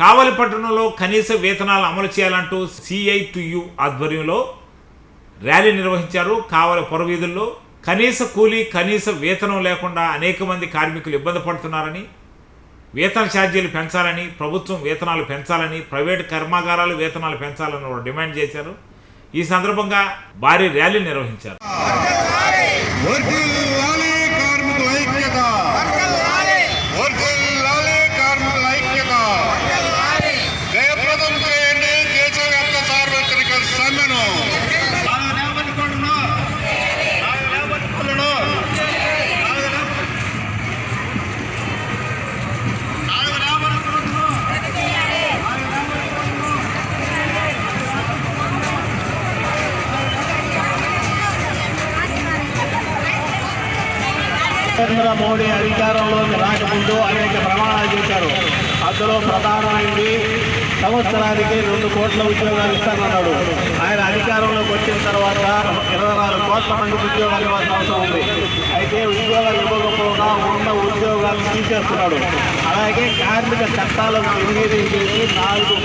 కావలి పట్టణంలో కనీస వేతనాలు అమలు చేయాలంటూ సిఐటియు ఆధ్వర్యంలో ర్యాలీ నిర్వహించారు. కావలి పొరవీధుల్లో కనీస కూలీ కనీస వేతనం లేకుండా అనేక మంది కార్మికులు ఇబ్బంది పడుతున్నారని వేతన ఛార్జీలు పెంచాలని ప్రభుత్వం వేతనాలు పెంచాలని ప్రైవేటు కర్మాగారాలు వేతనాలు పెంచాలని వారు డిమాండ్ చేశారు. ఈ సందర్భంగా భారీ ర్యాలీ నిర్వహించారు. నరేంద్ర మోడీ అధికారంలోకి రాకముందు అనేక ప్రమాణాలు చేశారు. అందులో ప్రధానమైంది సంవత్సరానికి రెండు కోట్ల ఉద్యోగాలు ఇస్తానన్నాడు. ఆయన అధికారంలోకి వచ్చిన తర్వాత ఇరవై నాలుగు కోట్ల మందికి ఉద్యోగాలు ఇవ్వాల్సిన అవసరం ఉంది. అయితే ఉద్యోగాలు ఇవ్వకపోగా ఉన్న ఉద్యోగాలు తీసేస్తున్నాడు. అలాగే కార్మిక చట్టాలను నిర్వీర్యం చేసి నాలుగు